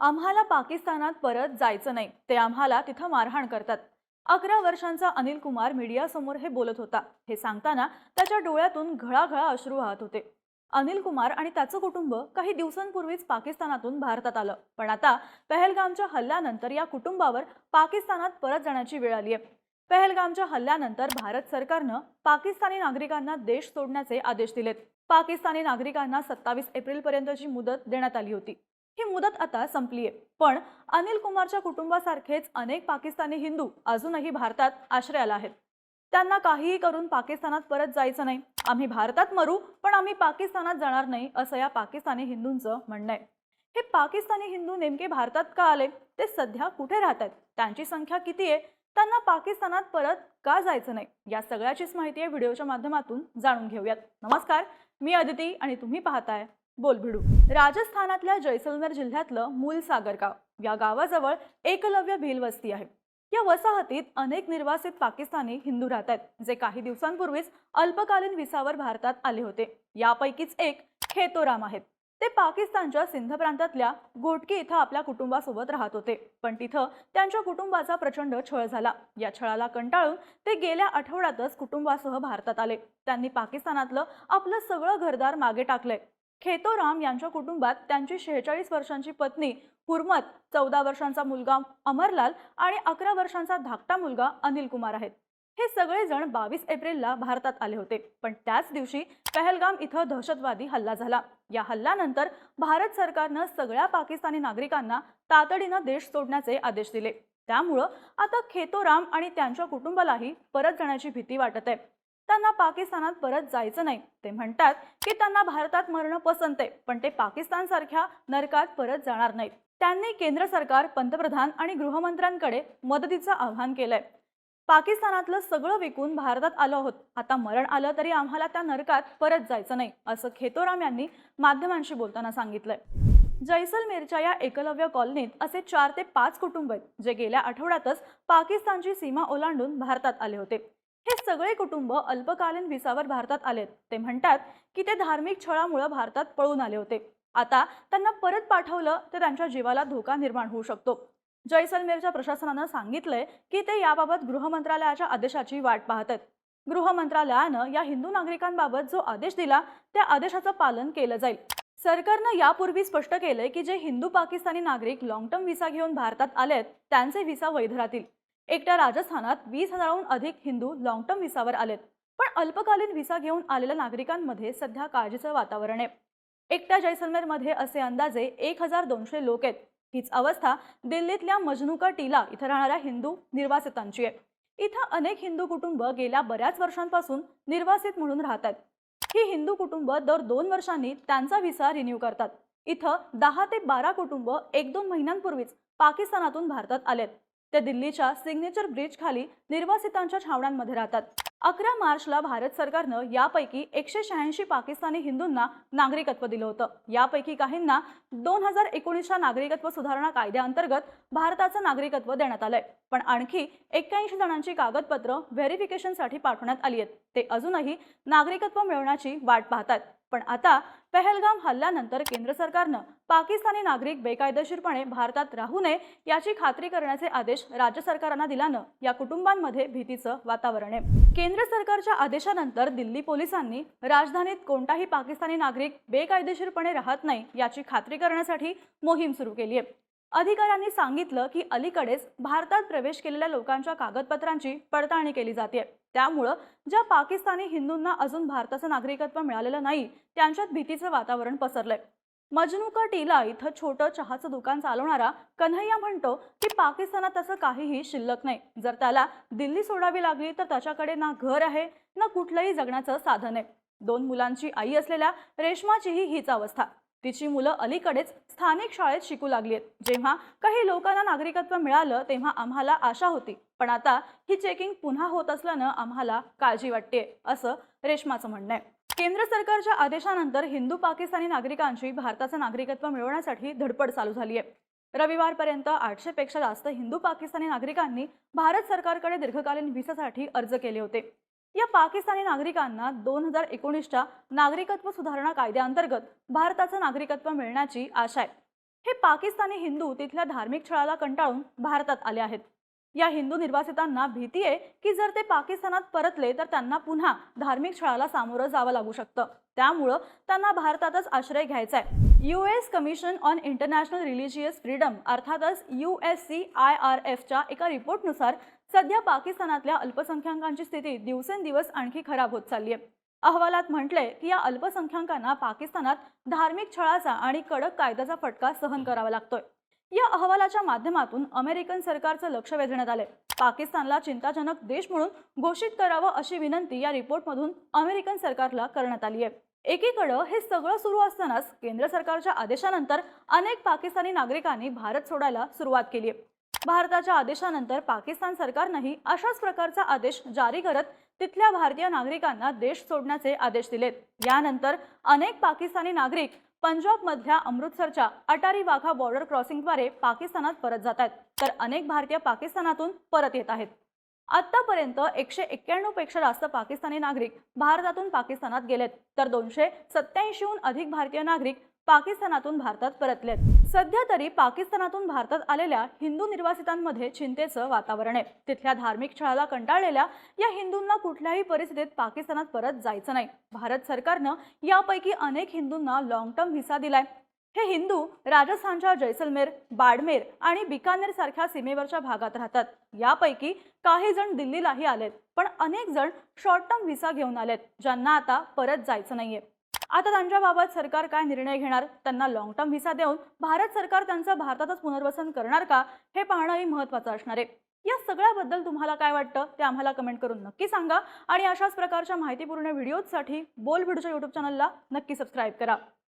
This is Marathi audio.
आम्हाला पाकिस्तानात परत जायचं नाही. ते आम्हाला तिथं मारहाण करतात. अकरा वर्षांचा अनिल कुमार मीडियासमोर हे बोलत होता. हे सांगताना त्याच्या डोळ्यातून घळाघळा अश्रू वाहत होते. अनिल कुमार आणि त्याचं कुटुंब काही दिवसांपूर्वीच पाकिस्तानातून भारतात आलं. पण आता पहलगामच्या हल्ल्यानंतर या कुटुंबावर पाकिस्तानात परत जाण्याची वेळ आली आहे पहलगामच्या हल्ल्यानंतर भारत सरकारनं पाकिस्तानी नागरिकांना देश सोडण्याचे आदेश दिलेत. पाकिस्तानी नागरिकांना सत्तावीस एप्रिलपर्यंतची मुदत देण्यात आली होती. ही मुदत आता संपली आहे. पण अनिल कुमारच्या कुटुंबासारखेच अनेक पाकिस्तानी हिंदू अजूनही भारतात आश्रयाला आहेत. त्यांना काहीही करून पाकिस्तानात परत जायचं नाही. आम्ही भारतात मरू पण आम्ही पाकिस्तानात जाणार नाही असं या पाकिस्तानी हिंदूंचं म्हणणं आहे. हे पाकिस्तानी हिंदू नेमके भारतात का आले? ते सध्या कुठे राहत आहेत? त्यांची संख्या किती आहे? त्यांना पाकिस्तानात परत का जायचं नाही? या सगळ्याचीच माहिती आहे व्हिडिओच्या माध्यमातून जाणून घेऊयात. नमस्कार मी अदिती आणि तुम्ही पाहताय बोलभिडू. राजस्थानातल्या जैसलमेर जिल्ह्यातलं मूल सागर गाव या गावाजवळ एकलव्य भील वस्ती आहे. या वसाहतीत अनेक निर्वासित पाकिस्तानी हिंदू राहत आहेत जे काही दिवसांपूर्वीच अल्पकालीन विसावर भारतात आले होते. यापैकीच एक खेतोराम आहेत. ते पाकिस्तानच्या सिंध प्रांतातल्या गोटकी इथं आपल्या कुटुंबासोबत राहत होते. पण तिथं त्यांच्या कुटुंबाचा प्रचंड छळ झाला. या छळाला कंटाळून ते गेल्या आठवड्यातच कुटुंबासह भारतात आले. त्यांनी पाकिस्तानातलं आपलं सगळं घरदार मागे टाकलंय. खेतोराम यांच्या कुटुंबात त्यांची शेहेचाळीस वर्षांची पत्नी हुरमत चौदा वर्षांचा मुलगा अमरलाल आणि अकरा वर्षांचा धाकटा मुलगा अनिल कुमार आहेत. हे सगळेजण बावीस एप्रिलला भारतात आले होते. पण त्याच दिवशी पहलगाम इथं दहशतवादी हल्ला झाला. या हल्ल्यानंतर भारत सरकारनं सगळ्या पाकिस्तानी नागरिकांना तातडीनं देश सोडण्याचे आदेश दिले. त्यामुळं आता खेतोराम आणि त्यांच्या कुटुंबालाही परत जाण्याची भीती वाटत आहे. त्यांना पाकिस्तानात परत जायचं नाही. ते म्हणतात की त्यांना भारतात मरणं पसंत आहे पण ते पाकिस्तान सारख्या नरकात परत जाणार नाहीत. त्यांनी केंद्र सरकार पंतप्रधान आणि गृहमंत्र्यांकडे मदतीचं आवाहन केलंय. पाकिस्तानातलं सगळं विकून भारतात आलो आहोत. आता मरण आलं तरी आम्हाला त्या नरकात परत जायचं नाही असं खेतोराम यांनी माध्यमांशी बोलताना सांगितलंय. जैसलमेरच्या या एकलव्य कॉलनीत असे चार ते पाच कुटुंब आहेत जे गेल्या आठवड्यातच पाकिस्तानची सीमा ओलांडून भारतात आले होते. हे सगळे कुटुंब अल्पकालीन विसावर भारतात आलेत. ते म्हणतात की ते धार्मिक छळामुळे भारतात पळून आले होते. आता त्यांना परत पाठवलं तर त्यांच्या जीवाला धोका निर्माण होऊ शकतो. जैसलमेरच्या प्रशासनानं सांगितलंय की ते याबाबत गृहमंत्रालयाच्या आदेशाची वाट पाहत आहेत. गृह मंत्रालयानं या हिंदू नागरिकांबाबत जो आदेश दिला त्या आदेशाचं पालन केलं जाईल. सरकारनं यापूर्वी स्पष्ट केलंय की जे हिंदू पाकिस्तानी नागरिक लॉंग टर्म व्हिसा घेऊन भारतात आलेत त्यांचे व्हिसा वैध राहतील. एकट्या राजस्थानात वीस हजाराहून अधिक हिंदू लॉंग टर्म व्हिसावर आलेत. पण अल्पकालीन व्हिसा घेऊन आलेल्या नागरिकांमध्ये सध्या काळजीचं वातावरण आहे. एकट्या जैसलमेरमध्ये असे अंदाजे एक हजार दोनशे लोक आहेत. हीच अवस्था दिल्लीतल्या मजनुका टीला इथं राहणाऱ्या हिंदू निर्वासितांची आहे. इथं अनेक हिंदू कुटुंब गेल्या बऱ्याच वर्षांपासून निर्वासित म्हणून राहतात ही हिंदू कुटुंब दर दोन वर्षांनी त्यांचा व्हिसा रिन्यू करतात. इथं दहा ते बारा कुटुंब एक दोन महिन्यांपूर्वीच पाकिस्तानातून भारतात आलेत. त्या दिल्लीच्या सिग्नेचर ब्रिज खाली निर्वासितांच्या छावण्यांमध्ये राहतात. अकरा मार्चला भारत सरकारनं यापैकी एकशे शहाऐंशी पाकिस्तानी हिंदूंना नागरिकत्व दिलं होतं. यापैकी काहींना दोन हजार एकोणीसच्या नागरिकत्व सुधारणा कायद्याअंतर्गत भारताचं नागरिकत्व देण्यात आलंय. पण आणखी एक्क्याऐंशी जणांची कागदपत्र व्हेरिफिकेशनसाठी पाठवण्यात आली आहेत. ते अजूनही नागरिकत्व मिळवण्याची वाट पाहतात पण आता पहलगाम हल्ल्यानंतर केंद्र सरकारनं पाकिस्तानी नागरिक बेकायदेशीरपणे भारतात राहू नये याची खात्री करण्याचे आदेश राज्य सरकारांना दिल्यानं या कुटुंबांमध्ये भीतीचं वातावरण आहे. केंद्र सरकारच्या आदेशानंतर दिल्ली पोलिसांनी राजधानीत कोणताही पाकिस्तानी नागरिक बेकायदेशीरपणे राहत नाही याची खात्री करण्यासाठी मोहीम सुरू केली आहे. अधिकाऱ्यांनी सांगितलं की अलीकडेच भारतात प्रवेश केलेल्या लोकांच्या कागदपत्रांची पडताळणी केली जाते. त्यामुळं ज्या पाकिस्तानी हिंदूंना अजून भारताचं नागरिकत्व मिळालेलं नाही त्यांच्यात भीतीचं वातावरण पसरलंय. मजनुका टीला इथं छोटं चहाचं दुकान चालवणारा कन्हैया म्हणतो की पाकिस्तानात तसं काहीही शिल्लक नाही. जर त्याला दिल्ली सोडावी लागली तर त्याच्याकडे ना घर आहे ना कुठलंही जगण्याचं साधन आहे. दोन मुलांची आई असलेल्या रेशमाचीही हीच अवस्था. तिची मुलं अलीकडेच स्थानिक शाळेत शिकू लागली आहेत जेव्हा काही लोकांना नागरिकत्व मिळालं तेव्हा आम्हाला आशा होती. पण आता ही चेकिंग पुन्हा होत असल्यानं आम्हाला काळजी वाटते असं रेशमाचं म्हणणं आहे. केंद्र सरकारच्या आदेशानंतर हिंदू पाकिस्तानी नागरिकांची भारताचं नागरिकत्व मिळवण्यासाठी धडपड चालू झाली आहे रविवारपर्यंत आठशे पेक्षा जास्त हिंदू पाकिस्तानी नागरिकांनी भारत सरकारकडे दीर्घकालीन व्हिसासाठी अर्ज केले होते. या पाकिस्तानी नागरिकांना दोन हजार एकोणीसच्या नागरिकत्व सुधारणा कायद्याअंतर्गत भारताचं नागरिकत्व मिळण्याची आशा आहे. हे पाकिस्तानी हिंदू तिथल्या धार्मिक छळाला कंटाळून भारतात आले आहेत. या हिंदू निर्वासितांना भीती आहे की जर ते पाकिस्तानात परतले तर त्यांना पुन्हा धार्मिक छळाला सामोरं जावं लागू शकतं. त्यामुळं त्यांना भारतातच आश्रय घ्यायचा आहे. U S commission on international religious freedom अर्थातच U S C I R एफच्या एका रिपोर्टनुसार सध्या पाकिस्तानातल्या अल्पसंख्याकांची स्थिती दिवसेंदिवस आणखी खराब होत चालली आहे. अहवालात म्हटलंय की या अल्पसंख्याकांना पाकिस्तानात धार्मिक छळाचा आणि कडक कायद्याचा फटका सहन करावा लागतोय. या अहवालाच्या माध्यमातून अमेरिकन सरकारचं लक्ष वेधण्यात आलंय. पाकिस्तानला चिंताजनक देश म्हणून घोषित करावं अशी विनंती या रिपोर्टमधून अमेरिकन सरकारला करण्यात आली आहे. एकीकडं हे सगळं सुरू असतानाच केंद्र सरकारच्या आदेशानंतर अनेक पाकिस्तानी नागरिकांनी भारत सोडायला सुरुवात केली आहे. भारताच्या आदेशानंतर पाकिस्तान सरकारनंही अशाच प्रकारचा आदेश जारी करत तिथल्या भारतीय नागरिकांना देश सोडण्याचे आदेश दिलेत. यानंतर अनेक पाकिस्तानी नागरिक पंजाबमधल्या अमृतसरच्या अटारी वाघा बॉर्डर क्रॉसिंगद्वारे पाकिस्तानात परत जात आहेत. तर अनेक भारतीय पाकिस्तानातून परत येत आहेत. आतापर्यंत एकशे एक्क्याण्णवपेक्षा जास्त पाकिस्तानी नागरिक भारतातून पाकिस्तानात गेलेत. तर दोनशे सत्याऐंशीहून अधिक भारतीय नागरिक पाकिस्तानातून भारतात परतलेत. सध्या तरी पाकिस्तानातून भारतात आलेल्या हिंदू निर्वासितांमध्ये चिंतेचं वातावरण आहे. तिथल्या धार्मिक छळाला कंटाळलेल्या या हिंदूंना कुठल्याही परिस्थितीत पाकिस्तानात परत जायचं नाही. भारत सरकारनं यापैकी अनेक हिंदूंना लॉंग टर्म व्हिसा दिलाय. हे हिंदू राजस्थानच्या जैसलमेर बाडमेर आणि बिकानेर सारख्या सीमेवरच्या भागात राहतात. यापैकी काही जण दिल्लीलाही आलेत पण अनेक जण शॉर्ट टर्म व्हिसा घेऊन आलेत ज्यांना आता परत जायचं नाहीये. आता त्यांच्याबाबत सरकार काय निर्णय घेणार त्यांना लॉंग टर्म व्हिसा देऊन भारत सरकार त्यांचं भारतातच पुनर्वसन करणार का हे पाहणंही महत्त्वाचं असणार आहे. या सगळ्याबद्दल तुम्हाला काय वाटतं ते आम्हाला कमेंट करून नक्की सांगा. आणि अशाच प्रकारच्या माहितीपूर्ण व्हिडिओजसाठी बोल व्हिडिओच्या यूट्यूब चॅनलला नक्की सबस्क्राईब करा.